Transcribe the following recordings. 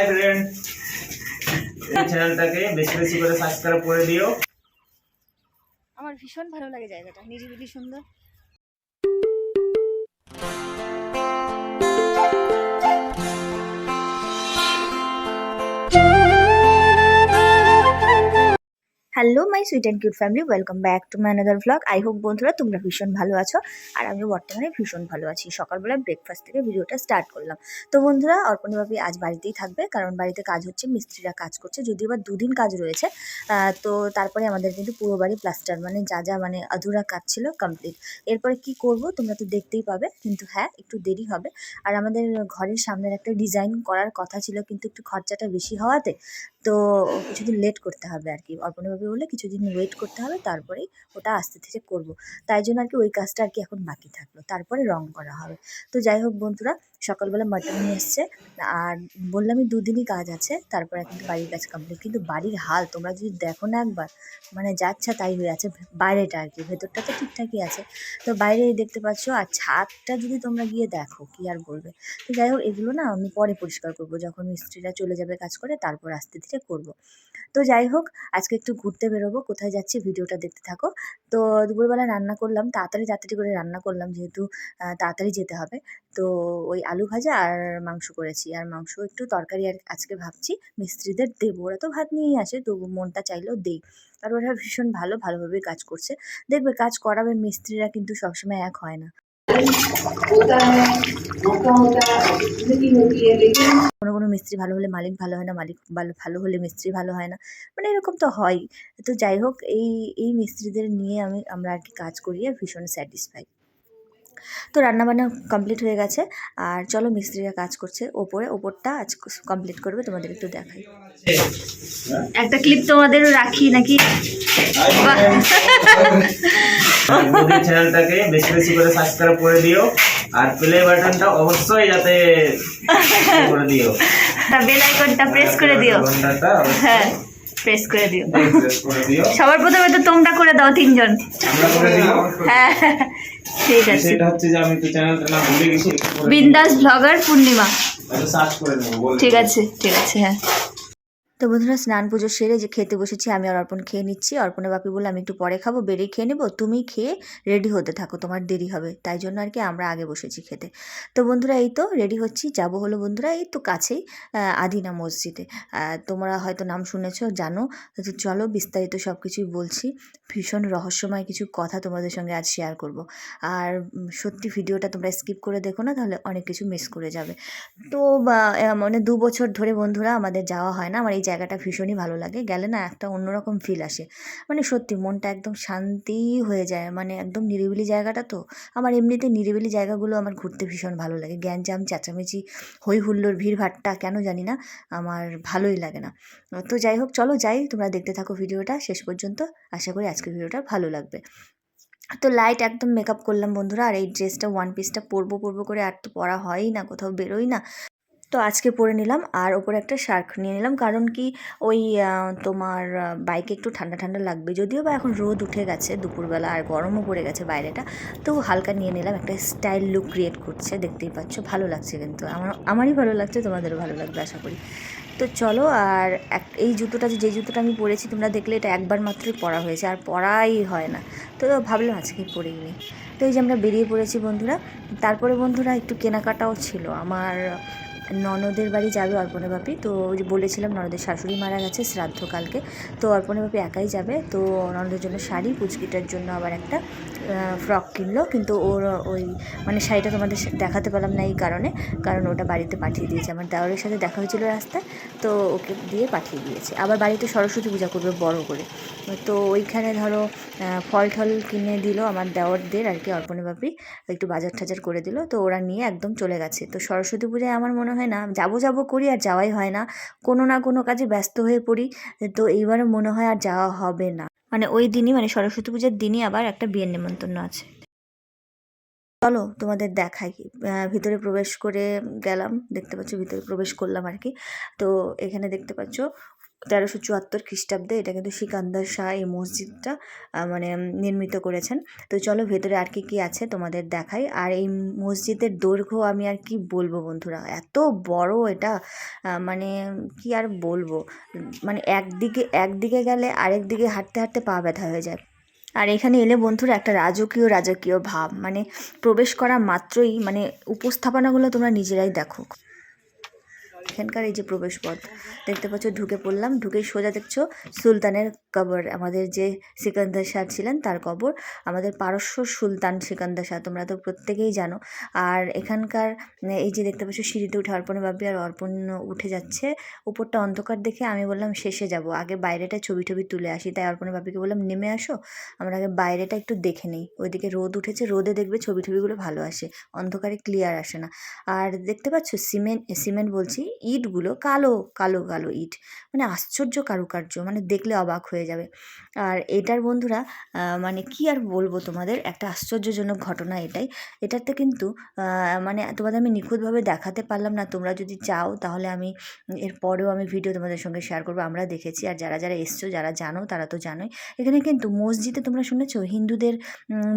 Hi friend এই চ্যানেলটাকে বেশি বেশি করে সাবস্ক্রাইব করে দিও। আমার ভীষণ ভালো লাগে জায়গাটা। নিরিবিলি সুন্দর hello my sweet and cute family welcome back to my another vlog I hope বন্ধুরা তোমরা ভীষণ ভালো আছো আর আমিও বর্তমানে ভীষণ ভালো আছি। সকালবেলা ব্রেকফাস্ট থেকে ভিডিওটা স্টার্ট করলাম। তো বন্ধুরা, অর্পণবাবি আজ বাড়িতেই থাকবে কারণ বাড়িতে কাজ হচ্ছে, মিস্ত্রিরা কাজ করছে। যদিও বা দুদিন কাজ রয়েছে তো তারপরে আমাদের কিন্তু পুরো বাড়ি প্লাস্টার মানে যা যা মানে আধুরা কাজ ছিল কমপ্লিট এরপরে কি করব তোমরা তো দেখতেই পাবে, কিন্তু হ্যাঁ একটু দেরি হবে। আর আমাদের ঘরের সামনের একটা ডিজাইন করার কথা ছিল, কিন্তু একটু খরচাটা বেশি হওয়াতে তো কিছুদিন লেট করতে হবে আর কি অর্পণভাবে বলে কিছুদিন ওয়েট করতে হবে, তারপরেই ওটা আস্তে থেকে করব। তাই জন্য আর কি ওই কাজটা আর কি এখন বাকি থাকল। তারপরে রং করা হবে। তো যাই হোক বন্ধুরা সকালবেলা মাটন নিয়ে এসছে। আর বললামই দুদিনই কাজ আছে, তারপর কিন্তু বাড়ির কাজ কমপ্লিট কিন্তু বাড়ির হাল তোমরা যদি দেখো না একবার মানে যাচ্ছা তাই হয়ে আছে, বাইরেটা আর কি, ভেতরটা তো ঠিকঠাকই আছে। তো বাইরে দেখতে পাচ্ছ, আর ছাদটা যদি তোমরা গিয়ে দেখো, কি আর বলবে। তো যাই হোক, এগুলো না আমি পরে পরিষ্কার করব, যখন মিস্ত্রিরা চলে যাবে কাজ করে, তারপর আস্তে ধীরে করব। তো যাই হোক, আজকে একটু ঘুরতে বেরোবো, কোথায় যাচ্ছি ভিডিওটা দেখতে থাকো। তো দুপুরবেলা রান্না করলাম, তাড়াতাড়ি তাড়াতাড়ি করে রান্না করলাম, যেহেতু তাড়াতাড়ি যেতে হবে। তো ওই আলু ভাজা আর মাংস করেছি। আর মাংস একটু তরকারি আর আজকে ভাবছি মিস্ত্রিদের দেবো। ওরা তো ভাত নিয়েই আসে তো মনটা চাইলেও দেই। আর ওরা ভীষণ ভালো ভালোভাবে কাজ করছে। দেখবে কাজ করাবে মিস্ত্রিরা কিন্তু সবসময় এক হয় না। কোনো কোনো মিস্ত্রি ভালো হলে মালিক ভালো হয় না, মালিক ভালো ভালো হলে মিস্ত্রি ভালো হয় না। মানে এরকম তো হয়। তো যাই হোক, এই এই মিস্ত্রিদের নিয়ে আমি, আমরা আর কি কাজ করি আর ভীষণ স্যাটিসফাই। তো রান্নাবান্না কমপ্লিট হয়ে গেছে। আর চলো মিস্ত্রিরা কাজ করছে ওপরে। ওপরটা আজ কমপ্লিট করবে তোমাদের একটু দেখাই। একটা ক্লিপ তোমাদের রাখি নাকি? মোদি চ্যানেলটাকে বেশি বেশি করে সাবস্ক্রাইব করে দিও। আর প্লে বাটনটা অবশ্যই যাতে করে দিও। বেল আইকনটা প্রেস করে দিও। হ্যাঁ প্রেস করে দিও। সবার প্রথমে তো তোমরা করে দাও তিনজন। হ্যাঁ। ঠিক আছে। সেটা হচ্ছে যে আমি তো চ্যানেলটা না ভুলে গেছি একটু করে দিও। বিন্দাস ব্লগার পূর্ণিমা। সার্চ করে নেব ঠিক আছে ঠিক আছে হ্যাঁ। তো বন্ধুরা, স্নান পুজো সেরে যে খেতে বসেছি, আমি আর অর্পণ খেয়ে নিচ্ছি। অর্পণে বাপি বলে আমি একটু পরে খাব, বেরিয়ে খেয়ে নেব। তুমি খেয়ে রেডি হতে থাকো, তোমার দেরি হবে। তাই জন্য আর কি আমরা আগে বসেছি খেতে। তো বন্ধুরা, এই তো রেডি হচ্ছি, যাব হলো বন্ধুরা, এই তো কাছেই আদিনা মসজিদে। তোমরা হয়তো নাম শুনেছো, জানো, তো চলো বিস্তারিত সব কিছুই বলছি। ভীষণ রহস্যময় কিছু কথা তোমাদের সঙ্গে আজ শেয়ার করব। আর সত্যি ভিডিওটা তোমরা স্কিপ করে দেখো না, তাহলে অনেক কিছু মিস করে যাবে। তো মানে দু বছর ধরে বন্ধুরা, আমাদের যাওয়া হয় না, আমার এই জায়গাটা ভীষণই ভালো লাগে। গেলে না একটা অন্যরকম ফিল আসে। মানে সত্যি মনটা একদম শান্তি হয়ে যায়। মানে একদম নিরিবিলি জায়গাটা তো। আমার এমনিতে নিরিবিলি জায়গাগুলো আমার ঘুরতে ভীষণ ভালো লাগে। গ্যাঞ্জাম, চেঁচামেচি হই হুল্লোড় ভিড়ভাট্টা কেন জানি না, আমার ভালোই লাগে না। তো যাই হোক, চলো যাই, তোমরা দেখতে থাকো ভিডিওটা। শেষ পর্যন্ত আশা করি আজকের ভিডিওটা ভালো লাগবে। তো লাইট একদম মেকআপ করলাম বন্ধুরা। আর এই ড্রেসটা ওয়ান পিসটা পরবো পরবো করে আর তো পরা হয়ই না, কোথাও বেরোই না। তো আজকে পরে নিলাম আর ওপরে একটা শার্ক নিয়ে নিলাম। কারণ কি ওই তোমার বাইকে একটু ঠান্ডা ঠান্ডা লাগবে। যদিও বা এখন রোদ উঠে গেছে দুপুরবেলা আর গরমও পড়ে গেছে বাইরেটা, তো হালকা নিয়ে নিলাম। একটা স্টাইল লুক ক্রিয়েট করছে, দেখতেই পাচ্ছ। ভালো লাগছে কিন্তু। আমার, আমারই ভালো লাগছে, তোমাদেরও ভালো লাগবে, আশা করি। তো চলো আর এক, এই জুতোটা, যে জুতোটা আমি পরেছি, তোমরা দেখলে এটা একবার মাত্রই পরা হয়েছে। আর পরাই হয় না। তো ভাবলাম আজকে পরেই নিই তো এই যে আমরা বেরিয়ে পড়েছি বন্ধুরা, তারপরে বন্ধুরা একটু কেনাকাটাও ছিল। আমার ননদের বাড়ি যাবে অর্পণা বাপি। তো বলেছিলাম ননদের শাশুড়ি মারা গেছে শ্রাদ্ধ কালকে। তো অর্পণা বাপি একাই যাবে। তো ননদের জন্য শাড়ি, পুচকিটার জন্য আবার একটা ফ্রক কিনলো। কিন্তু ওর ওই মানে শাড়িটা তোমাদের দেখাতে পারলাম না এই কারণে। কারণ ওটা বাড়িতে পাঠিয়ে দিয়েছে। আমার দেওয়ারের সাথে দেখা হয়েছিল রাস্তায়। তো ওকে দিয়ে পাঠিয়ে দিয়েছে। আবার বাড়িতে সরস্বতী পূজা করবে বড় করে। তো ওইখানে ধরো ফল টল কিনে দিল আমার দেওয়ারদের আর কি অর্পণে বাপি। একটু বাজার টাজার করে দিল। তো ওরা নিয়ে একদম চলে গেছে। তো সরস্বতী পূজায় আমার মনে হয় না, যাব যাব করি আর যাওয়াই হয় না। কোনো না কোনো কাজে ব্যস্ত হয়ে পড়ি, তো এইবারে মনে হয় আর যাওয়া হবে না। মানে ওই দিনই মানে সরস্বতী পূজার দিনই আবার একটা বিয়ের নেমন্তন্ন আছে। চলো তোমাদের দেখাই। ভিতরে প্রবেশ করে গেলাম, দেখতে পাচ্ছ ভিতরে প্রবেশ করলাম আর কি। তো এখানে দেখতে পাচ্ছ তেরোশো চুয়াত্তর খ্রিস্টাব্দে এটা কিন্তু সিকান্দার শাহ এই মসজিদটা মানে নির্মিত করেছেন। তো চলো ভেতরে আর কি কি আছে তোমাদের দেখাই। আর এই মসজিদের দৈর্ঘ্য আমি আর কি বলব বন্ধুরা? এত বড় এটা মানে কি আর বলব? মানে একদিকে একদিকে গেলে আরেক দিকে হাঁটতে হাঁটতে পা ব্যথা হয়ে যায়। আর এখানে এলে বন্ধুরা একটা রাজকীয় রাজকীয় ভাব মানে প্রবেশ করা মাত্রই মানে উপস্থাপনাগুলো তোমরা নিজেরাই দেখো। এখানকার এই যে প্রবেশ পথ দেখতে পাচ্ছ ঢুকে পড়লাম, ঢুকেই সোজা দেখছ সুলতানের কবর, আমাদের যে সিকান্দার শাহ ছিলেন তার কবর, আমাদের পারস্য সুলতান সিকান্দার শাহ তোমরা তো প্রত্যেকেই জানো। আর এখানকার, এই যে দেখতে পাচ্ছ সিঁড়িতে উঠে অর্পণে বাপি আর অর্পণ উঠে যাচ্ছে, উপরটা অন্ধকার দেখে আমি বললাম শেষে যাব, আগে বাইরেটা ছবি টবি তুলে আসি, তাই অর্পণে বাপিকে বললাম নেমে আসো, আমরা আগে বাইরেটা একটু দেখে নিই, ওইদিকে রোদ উঠেছে, রোদে দেখবে ছবি টবিগুলো ভালো আসে, অন্ধকারে ক্লিয়ার আসে না। আর দেখতে পাচ্ছ সিমেন্ট সিমেন্ট বলছি ইটগুলো কালো কালো কালো ইট। মানে আশ্চর্য কারুকার্য মানে দেখলে অবাক হয়ে যাবে। আর এটার বন্ধুরা মানে কি আর বলব তোমাদের? একটা আশ্চর্যজনক ঘটনা এটাই। এটাতে কিন্তু মানে তোমাদের আমি নিখুঁতভাবে দেখাতে পারলাম না। তোমরা যদি চাও, তাহলে আমি এর পরেও আমি ভিডিও তোমাদের সঙ্গে শেয়ার করব। আমরা দেখেছি, আর যারা যারা এসছো, যারা জানো, তারা তো জানোই। এখানে কিন্তু মসজিদে তোমরা শুনেছো? হিন্দুদের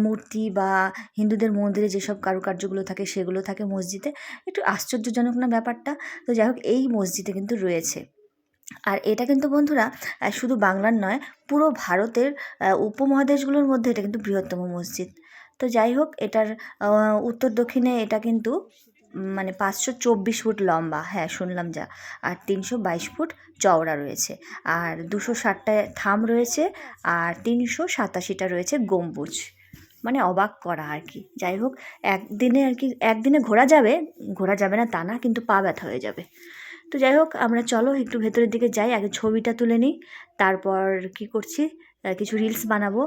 মূর্তি বা হিন্দুদের মন্দিরে যেসব কারুকার্যগুলো থাকে, সেগুলো থাকে মসজিদে। একটু আশ্চর্যজনক না ব্যাপারটা? তো যাই হোক, এই মসজিদে কিন্তু রয়েছে। আর এটা কিন্তু বন্ধুরা শুধু বাংলার নয়, পুরো ভারতের উপমহাদেশগুলোর মধ্যে এটা কিন্তু বৃহত্তম মসজিদ। তো যাই হোক, এটার উত্তর দক্ষিণে এটা কিন্তু মানে পাঁচশো চব্বিশ ফুট লম্বা। হ্যাঁ শুনলাম যা। আর তিনশো বাইশ ফুট চওড়া রয়েছে। আর দুশো ষাটটা থাম রয়েছে। আর তিনশো সাতাশিটা রয়েছে গম্বুজ। মানে অবাক করা আর কি যাই হোক, একদিনে আর কি একদিনে ঘোরা যাবে ঘোরা যাবে না তা না, কিন্তু পা ব্যথা হয়ে যাবে। তো যাই হোক, আমরা চলো একটু ভেতরের দিকে যাই, আগে ছবিটা তুলে নিই, তারপর কি করছি কিছু রিলস বানাবো।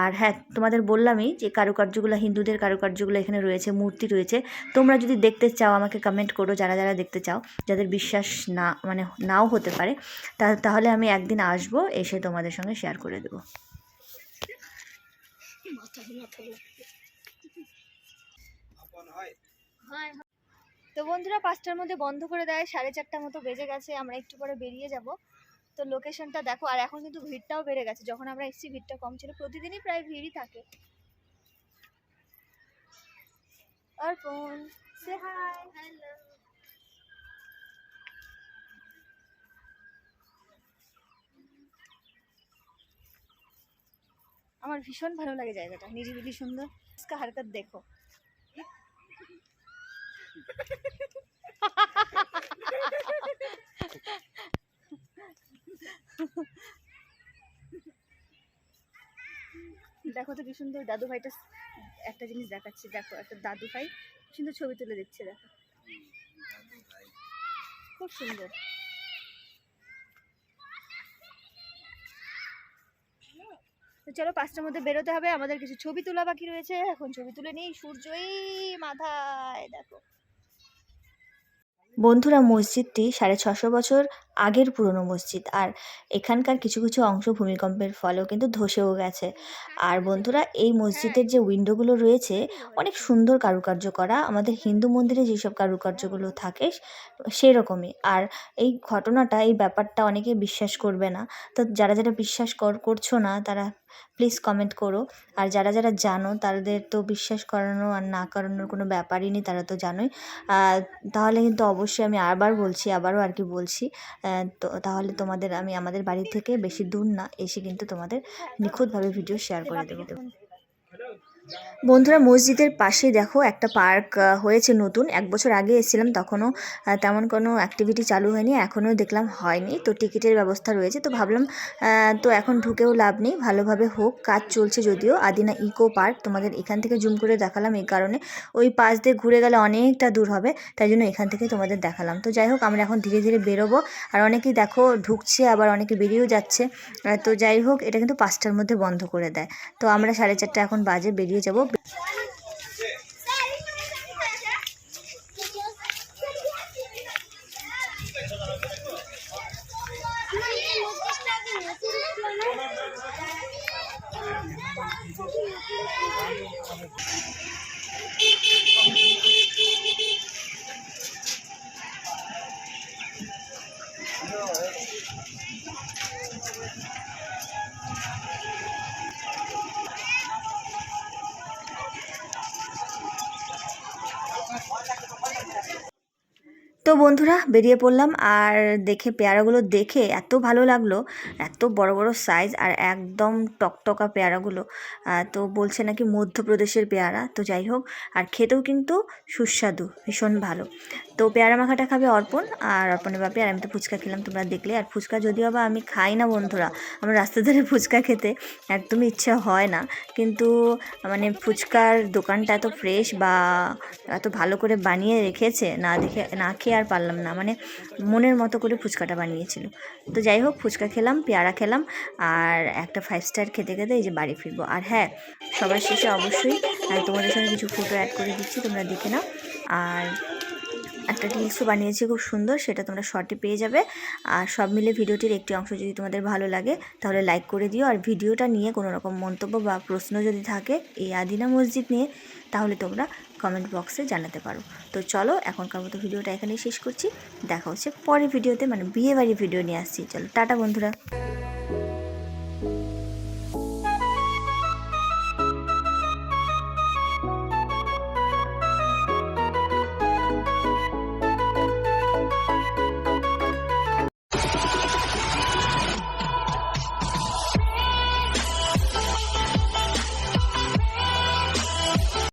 আর হ্যাঁ তোমাদের বললামই যে কারুকার্যগুলো, হিন্দুদের কারুকার্যগুলো এখানে রয়েছে, মূর্তি রয়েছে। তোমরা যদি দেখতে চাও, আমাকে কমেন্ট করো, যারা যারা দেখতে চাও, যাদের বিশ্বাস না মানে নাও হতে পারে তাহলে আমি একদিন আসব, এসে তোমাদের সঙ্গে শেয়ার করে দেবো। তো বন্ধুরা পাঁচটার মধ্যে বন্ধ করে দেয়, সাড়ে চারটার মতো বেজে গেছে, আমরা একটু পরে বেরিয়ে যাব। তো লোকেশনটা দেখো, আর এখন কিন্তু ভিড়টাও বেড়ে গেছে, যখন আমরা এসেছি ভিড়টা কম ছিল, প্রতিদিনই প্রায় ভিড়ই থাকে। অর্পণ সে হাই হ্যালো আমার ভীষণ ভালো লাগে জায়গাটা। নিরিবিলি সুন্দর ইসকা দেখো। দেখো তো কি সুন্দর দাদু ভাইটা একটা জিনিস দেখাচ্ছি দেখো একটা দাদু ভাই সুন্দর ছবি তুলে দিচ্ছে দেখো। খুব সুন্দর। তো চলো পাঁচটার মধ্যে বেরোতে হবে, আমাদের কিছু ছবি তোলা বাকি রয়েছে। এখন ছবি তুলে নিই সূর্যই মাথায়, দেখো। বন্ধুরা, মসজিদটি সাড়ে ছশো বছর আগের পুরনো মসজিদ। আর এখানকার কিছু কিছু অংশ ভূমিকম্পের ফলেও কিন্তু ধসেও গেছে। আর বন্ধুরা, এই মসজিদের যে উইন্ডোগুলো রয়েছে, অনেক সুন্দর কারুকার্য করা। আমাদের হিন্দু মন্দিরে যেসব কারুকার্যগুলো থাকে সেই রকমই আর এই ঘটনাটা, এই ব্যাপারটা অনেকে বিশ্বাস করবে না। তো যারা যারা বিশ্বাস কর, করছ না, তারা প্লিজ কমেন্ট করো। আর যারা যারা জানো, তাদের তো বিশ্বাস করানো আর না করানোর কোনো ব্যাপারই নেই, তারা তো জানোই। তাহলে কিন্তু অবশ্যই আমি আবার বলছি, আবারও আর কি বলছি। তো তাহলে তোমাদের আমি আমাদের বাড়ি থেকে বেশি দূর না, এসে কিন্তু তোমাদের নিখুঁতভাবে ভিডিও শেয়ার করে দেবো। বন্ধুরা, মসজিদের পাশে দেখো একটা পার্ক হয়েছে নতুন। এক বছর আগে এসেছিলাম, তখনও তেমন কোনো অ্যাক্টিভিটি চালু হয়নি, এখনও দেখলাম হয়নি। তো টিকিটের ব্যবস্থা রয়েছে, তো ভাবলাম তো এখন ঢুকেও লাভ নেই, ভালোভাবে হোক, কাজ চলছে যদিও। আদিনা ইকো পার্ক, তোমাদের এখান থেকে জুম করে দেখালাম এই কারণে। ওই পাশ দিয়ে ঘুরে গেলে অনেকটা দূর হবে, তাই জন্য এখান থেকে তোমাদের দেখালাম। তো যাই হোক, আমরা এখন ধীরে ধীরে বেরোবো। আর অনেকেই দেখো, ঢুকছে, আবার অনেকে বেরিয়েও যাচ্ছে। তো যাই হোক, এটা কিন্তু পাঁচটার মধ্যে বন্ধ করে দেয়। তো আমরা সাড়ে চারটা এখন বাজে, বেরিয়ে বেরিয়ে যাব। তো বন্ধুরা, বেরিয়ে পড়লাম আর দেখে পেয়ারাগুলো দেখে এত ভালো লাগল। এত বড় বড় সাইজ আর একদম টকটকা পেয়ারাগুলো। তো বলছে নাকি মধ্যপ্রদেশের পেয়ারা। তো যাই হোক, আর খেতেও কিন্তু সুস্বাদু, ভীষণ ভালো। তো পেয়ারা মাখাটা খাবে অর্পণ আর অর্পণের বাপি, আর আমি তো ফুচকা খেলাম, তোমরা দেখলে। আর ফুচকা যদিও বা আমি খাই না বন্ধুরা, আমার রাস্তা ধারে ফুচকা খেতে একদমই ইচ্ছা হয় না। কিন্তু মানে ফুচকার দোকানটা এত ফ্রেশ বা এত ভালো করে বানিয়ে রেখেছে, না দেখে, না খেয়ে আর পারলাম না। মানে মনের মতো করে ফুচকাটা বানিয়েছিল। তো যাই হোক, ফুচকা খেলাম, পেয়ারা খেলাম, আর একটা ফাইভ স্টার খেতে খেতে এই যে বাড়ি ফিরবো। আর হ্যাঁ সবার শেষে অবশ্যই তোমাদের সঙ্গে কিছু ফটো অ্যাড করে দিচ্ছি, তোমরা দেখে নাও। আর একটা রিলসও বানিয়েছি, খুব সুন্দর, সেটা তোমরা শর্টে পেয়ে যাবে। আর সব মিলে ভিডিওটির একটি অংশ যদি তোমাদের ভালো লাগে, তাহলে লাইক করে দিও। আর ভিডিওটা নিয়ে কোনো রকম মন্তব্য বা প্রশ্ন যদি থাকে এই আদিনা মসজিদ নিয়ে, তাহলে তোমরা কমেন্ট বক্সে জানাতে পারো। তো চলো, এখনকার মতো ভিডিওটা এখানেই শেষ করছি। দেখা হচ্ছে পরের ভিডিওতে মানে বিয়ে বাড়ি ভিডিও নিয়ে আসছি। চলো, টাটা বন্ধুরা।